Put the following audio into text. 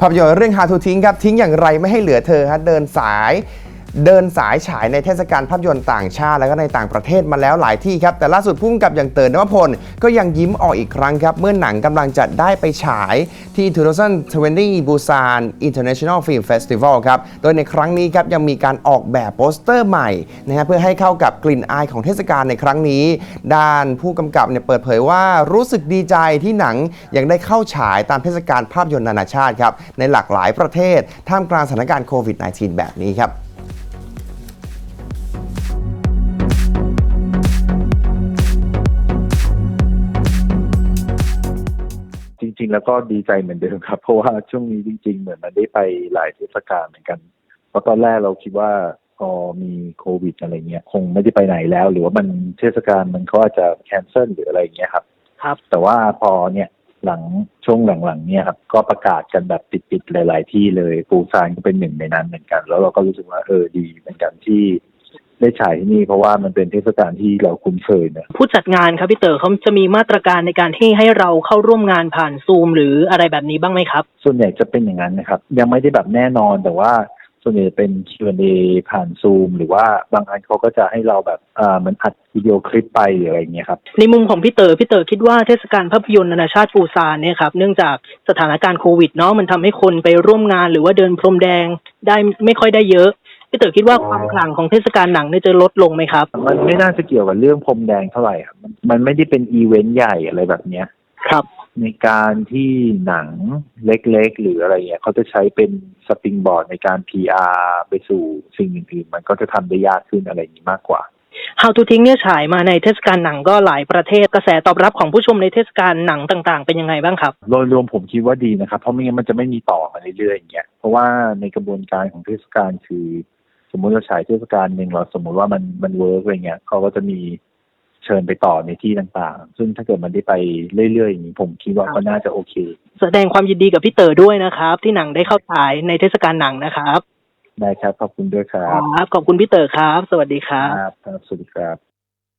ภาพยนตร์เรื่อง How to ทิ้งครับทิ้งอย่างไรไม่ให้เหลือเธอฮะเดินสาย เดินสายฉายในเทศกาลภาพยนตร์ต่างชาติ และก็ในต่างประเทศมาแล้วหลายที่ครับ แต่ล่าสุดพุ่มกับอย่างเต๋อนวพล ก็ยังยิ้มออกอีกครั้งครับ เมื่อหนังกำลังจะได้ไปฉายที่ 2020 Busan International Film Festival ครับ โดยในครั้งนี้ครับยังมีการออกแบบโปสเตอร์ใหม่นะฮะเพื่อให้เข้ากับกลิ่นอายของเทศกาลในครั้งนี้ ด้านผู้กำกับเนี่ยเปิดเผยว่ารู้สึกดีใจที่หนังยังได้เข้าฉายตามเทศกาลภาพยนตร์นานาชาติครับในหลากหลายประเทศท่ามกลางสถานการณ์โควิด -19 แบบนี้ครับ แล้วก็ดีใจเหมือนเดิมครับ เพราะว่าช่วงนี้จริง ๆ เหมือนมันได้ไปหลายเทศกาลเหมือนกัน เพราะตอนแรกเราคิดว่าพอมีโควิดอะไรเงี้ยคงไม่ได้ไปไหนแล้ว หรือว่ามันเทศกาลมันเขาอาจจะแคนเซิลหรืออะไรเงี้ยครับครับ แต่ว่าพอเนี่ยหลังช่วงหลังๆเนี่ยครับก็ประกาศกันแบบติดๆหลาย ๆ ที่เลยปูซานก็เป็นหนึ่งในนั้นเหมือนกัน แล้วเราก็รู้สึกว่าเออดีเหมือนกันที่ ได้ฉายที่นี่เพราะว่ามันเป็นเทศกาลที่เราคุ้นเคยเนอะผู้จัดงานครับพี่เต๋อเขาจะมีมาตรการในการที่ให้เราเข้าร่วมงานผ่านซูม หรืออะไรแบบนี้บ้างไหมครับ ส่วนใหญ่จะเป็นอย่างนั้นนะครับ ยังไม่ได้แบบแน่นอนแต่ว่าส่วนใหญ่เป็น Q&A ผ่านซูม หรือว่าบางอันเขาก็จะให้เราแบบอ่ามันอัดวิดีโอคลิปไปหรืออะไรอย่างเงี้ยครับ ในมุมของพี่เต๋อพี่เต๋อคิดว่าเทศกาลภาพยนตร์นานาชาติปูซานเนี่ยครับเนื่องจากสถานการณ์โควิดเนาะมันทำให้คนไปร่วมงานหรือว่าเดินพรมแดงได้ไม่ค่อยได้เยอะ พี่เต๋อคิดว่าความขลังของเทศกาลหนังเนี่ยจะลดลงไหมครับ มันไม่น่าจะเกี่ยวกับเรื่องพรมแดงเท่าไหร่ครับมันมันไม่ได้เป็นอีเวนต์ใหญ่อะไรแบบเนี้ย ครับ ในการที่หนังเล็กๆ หรืออะไรเงี้ยเขาจะใช้เป็นสปริงบอร์ดในการ PR ไปสู่สิ่งอื่นๆ มันก็จะทำได้ยากขึ้นอะไรอย่างนี้มากกว่า How to ทิ้งเนี่ยฉายมาในเทศกาลหนังก็หลายประเทศกระแสตอบรับของผู้ชมในเทศกาลหนังต่างๆ เป็นยังไงบ้างครับ โดยรวมผมคิดว่าดีนะครับ เพราะไม่งั้นมันจะไม่มีต่อมาเรื่อยๆอย่างเงี้ยเพราะว่าในกระบวนการของเทศกาลคือส มมุติเราฉายเทศกาลหนึ่งเราสมมุติว่ามันมันเวิร์กอะไรเงี้ยเขาก็จะมีเชิญไปต่อในที่ต่างๆ ซึ่งถ้าเกิดมันได้ไปเรื่อยๆอย่างนี้ผมคิดว่าก็น่าจะโอเค แสดงความยินดีกับพี่เต๋อด้วยนะครับ ที่หนังได้เข้าฉายในเทศกาลหนังนะครับ ได้ครับ ขอบคุณด้วยครับ ครับ ขอบคุณพี่เต๋อครับ สวัสดีครับ ครับครับสวัสดีครับ